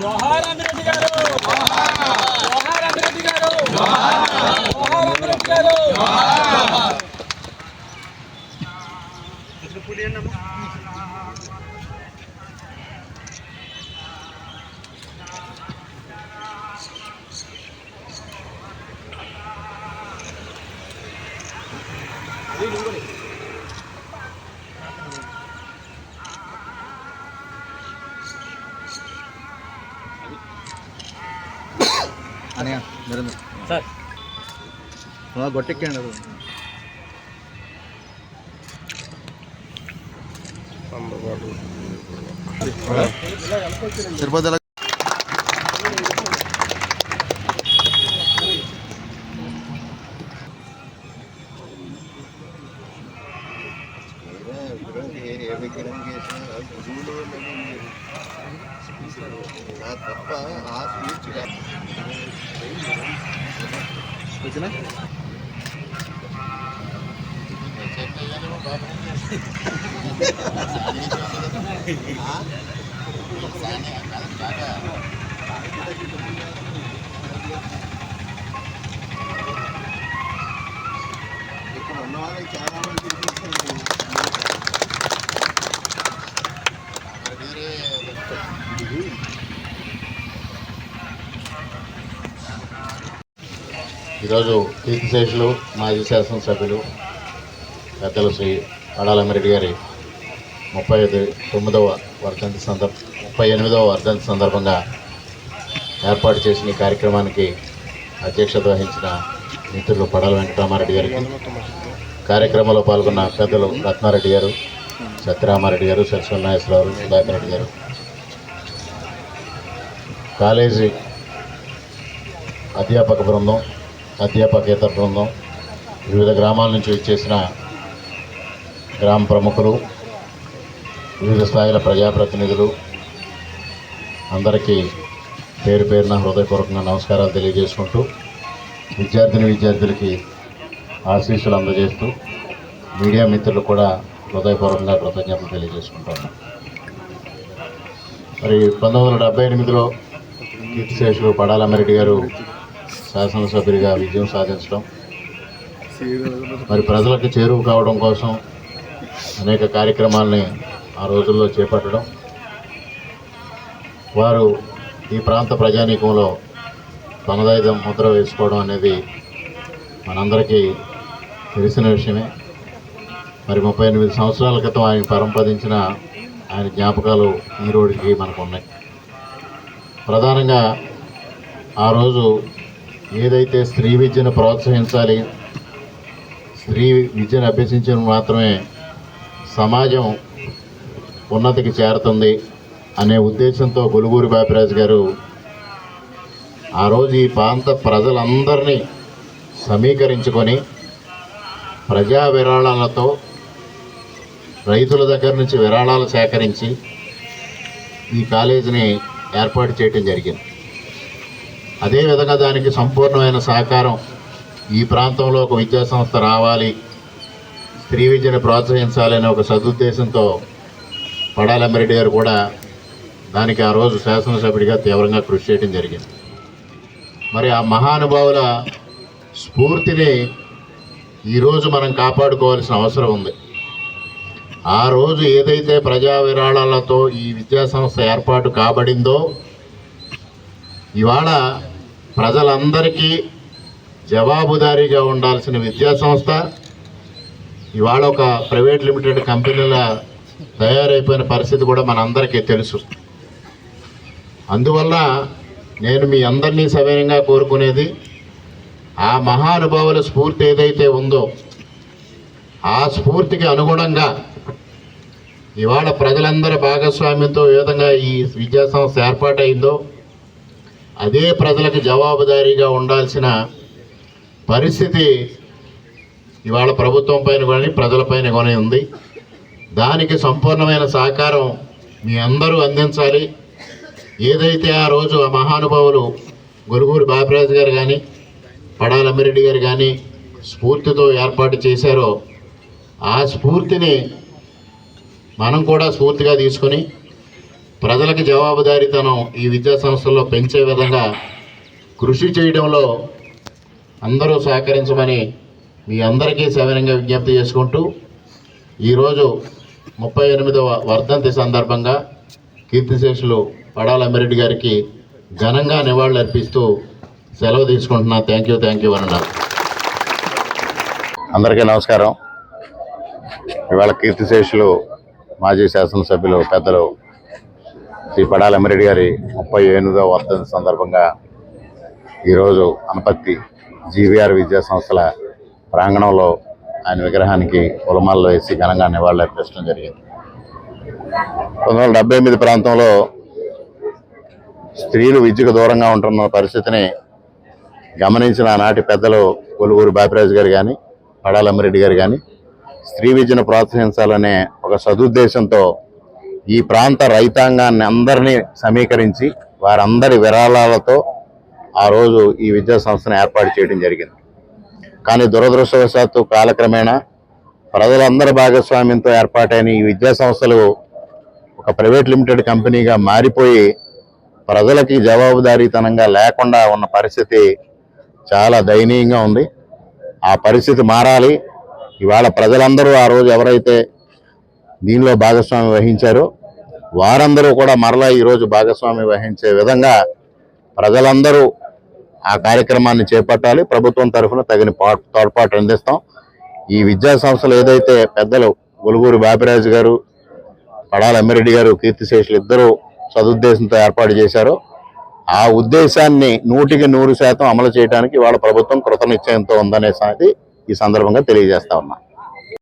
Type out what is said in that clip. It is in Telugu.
జోహార్ అమిరెడ్డి గారు. జోహార్ అమిరెడ్డి గారు. జోహార్ అమిరెడ్డి గారు. అనయ్య సార్. గొట్టెక్కండి అది. తిరుపతి తప్ప ఆ స్పీచ్ వచ్చినా ఇక్కడ ఈరోజు కీర్తిశేషులు మాజీ శాసనసభ్యులు పెద్దలు శ్రీ అడాలమ్మిరెడ్డి గారి ముప్పై ఐదు తొమ్మిదవ వర్ధంతి సందర్భ ముప్పై ఎనిమిదవ వర్ధంతి సందర్భంగా ఏర్పాటు చేసిన ఈ కార్యక్రమానికి అధ్యక్షత వహించిన మిత్రులు పడాల వెంకటరామారెడ్డి గారికి కార్యక్రమంలో పాల్గొన్న పెద్దలు రత్నారెడ్డి గారు సత్యరామారెడ్డి గారు సరస్వతి నాగేశ్వరరావు సుధాకర్ రెడ్డి గారు. కాలేజీ అధ్యాపక బృందం అధ్యాపకేతర బృందం వివిధ గ్రామాల నుంచి వచ్చేసిన గ్రామ ప్రముఖులు వివిధ స్థాయిల ప్రజాప్రతినిధులు అందరికీ పేరు పేరున హృదయపూర్వకంగా నమస్కారాలు తెలియజేసుకుంటూ విద్యార్థిని విద్యార్థులకి ఆశీస్సులు అందజేస్తూ మీడియా మిత్రులు కూడా హృదయపూర్వకంగా కృతజ్ఞతలు తెలియజేసుకుంటున్నాను మరి పంతొమ్మిది వందల డెబ్బై ఎనిమిదిలో కీర్తిశేషులు పడాలమ్మిరెడ్డి గారు శాసనసభ్యుడిగా విజయం సాధించడం. మరి ప్రజలకు చేరువ కావడం కోసం అనేక కార్యక్రమాల్ని ఆ రోజుల్లో చేపట్టడం. వారు ఈ ప్రాంత ప్రజానీకంలో తనదైన ముద్ర వేసుకోవడం అనేది మనందరికీ తెలిసిన విషయమే. మరి ముప్పై ఎనిమిది సంవత్సరాల క్రితం ఆయన పరంపదించిన ఆయన జ్ఞాపకాలు ఈ రోజుకి మనకు ఉన్నాయి. ప్రధానంగా ఆ రోజు ఏదైతే స్త్రీ విద్యను ప్రోత్సహించాలి స్త్రీ విద్యను అభ్యసించడం మాత్రమే సమాజం ఉన్నతికి చేరుతుంది అనే ఉద్దేశంతో గొలుగూరి బాపిరాజు గారు ఆ రోజు ఈ ప్రాంత ప్రజలందరినీ సమీకరించుకొని ప్రజా విరాళాలతో రైతుల దగ్గర నుంచి విరాళాలు సేకరించి ఈ కాలేజీని ఏర్పాటు చేయటం జరిగింది. అదేవిధంగా దానికి సంపూర్ణమైన సహకారం ఈ ప్రాంతంలో ఒక విద్యా సంస్థ రావాలి స్త్రీ విద్యను ప్రోత్సహించాలనే ఒక సదుద్దేశంతో పడాలమ్మిరెడ్డి గారు కూడా దానికి ఆ రోజు శాసనసభ్యుడిగా తీవ్రంగా కృషి చేయడం జరిగింది. మరి ఆ మహానుభావుల స్ఫూర్తిని ఈరోజు మనం కాపాడుకోవాల్సిన అవసరం ఉంది. ఆ రోజు ఏదైతే ప్రజా విరాళాలతో ఈ విద్యా సంస్థ ఏర్పాటు కాబడిందో ఇవాళ ప్రజలందరికీ జవాబుదారీగా ఉండాల్సిన విద్యా సంస్థ. ఇవాళ ఒక ప్రైవేట్ లిమిటెడ్ కంపెనీల తయారైపోయిన పరిస్థితి కూడా మనందరికీ తెలుసు. అందువల్ల నేను మీ అందరినీ సవ్యంగా కోరుకునేది ఆ మహానుభావుల స్ఫూర్తి ఏదైతే ఉందో ఆ స్ఫూర్తికి అనుగుణంగా ఇవాళ ప్రజలందరి భాగస్వామ్యంతో ఏ విధంగా ఈ విద్యా సంస్థ ఏర్పాటైందో అదే ప్రజలకు జవాబుదారీగా ఉండాల్సిన పరిస్థితి ఇవాళ ప్రభుత్వం పైన కానీ ప్రజలపైన కానీ ఉంది. దానికి సంపూర్ణమైన సహకారం మీ అందరూ అందించాలి. ఏదైతే ఆ రోజు ఆ మహానుభావులు గురుగూరు బాపిరాజు గారు కానీ పడాలమ్మిరెడ్డి గారు కానీ స్ఫూర్తితో ఏర్పాటు చేశారో ఆ స్ఫూర్తిని మనం కూడా స్ఫూర్తిగా తీసుకొని ప్రజలకు జవాబుదారీతనం ఈ విద్యా సంస్థల్లో పెంచే విధంగా కృషి చేయడంలో అందరూ సహకరించమని మీ అందరికీ సవినంగా విజ్ఞప్తి చేసుకుంటూ ఈరోజు ముప్పై ఎనిమిదవ వర్ధంతి సందర్భంగా కీర్తిశేషులు పడాల అమ్మిరెడ్డి గారికి ఘనంగా నివాళులు అర్పిస్తూ సెలవు తీసుకుంటున్నా. థ్యాంక్ యూ థ్యాంక్ యూ అన్నారు అందరికీ నమస్కారం. ఇవాళ కీర్తిశేషులు మాజీ శాసనసభ్యులు పెద్దలు శ్రీ పడాల అమ్మిరెడ్డి గారి ముప్పై ఎనిమిదవ వర్ధంతి సందర్భంగా ఈరోజు అనపత్తి జీవీఆర్ విద్యా సంస్థల ప్రాంగణంలో ఆయన విగ్రహానికి పొలమాల్లో వేసి ఘనంగా నివాళులర్పించడం జరిగింది. పంతొమ్మిది వందల డెబ్బై ఎనిమిది ప్రాంతంలో స్త్రీలు విద్యకు దూరంగా ఉంటున్న పరిస్థితిని గమనించిన ఆనాటి పెద్దలు కొలుగూరు బాపిరాజు గారు కానీ పడాలమ్మిరెడ్డి గారు కానీ స్త్రీ విద్యను ప్రోత్సహించాలనే ఒక సదుద్దేశంతో ఈ ప్రాంత రైతాంగాన్ని అందరినీ సమీకరించి వారందరి విరాళాలతో ఆ రోజు ఈ విద్యా సంస్థను ఏర్పాటు చేయడం జరిగింది. కానీ దురదృష్టవశాత్తు కాలక్రమేణా ప్రజలందరి భాగస్వామ్యంతో ఏర్పాటైన ఈ విద్యా సంస్థలు ఒక ప్రైవేట్ లిమిటెడ్ కంపెనీగా మారిపోయి ప్రజలకి జవాబుదారీతనంగా లేకుండా ఉన్న పరిస్థితి చాలా దయనీయంగా ఉంది. ఆ పరిస్థితి మారాలి. ఇవాళ ప్రజలందరూ ఆ రోజు ఎవరైతే దీనిలో భాగస్వామి వహించారో. వారందరూ కూడా మరలా ఈరోజు భాగస్వామి వహించే విధంగా ప్రజలందరూ ఆ కార్యక్రమాన్ని చేపట్టాలి. ప్రభుత్వం తరఫున తగిన తోడ్పాటు అందిస్తాం. ఈ విద్యా సంస్థలు ఏదైతే పెద్దలు గొలుగూరు బాపిరాజు గారు పడాల అమ్మిరెడ్డి గారు కీర్తిశేషులు ఇద్దరూ సదుద్దేశంతో ఏర్పాటు చేశారో. ఆ ఉద్దేశాన్ని నూటికి నూరు శాతం అమలు చేయడానికి వాళ్ళ ప్రభుత్వం కృతనిశ్చయంతో ఉందనే సంగతి ఈ సందర్భంగా తెలియజేస్తా ఉన్నాను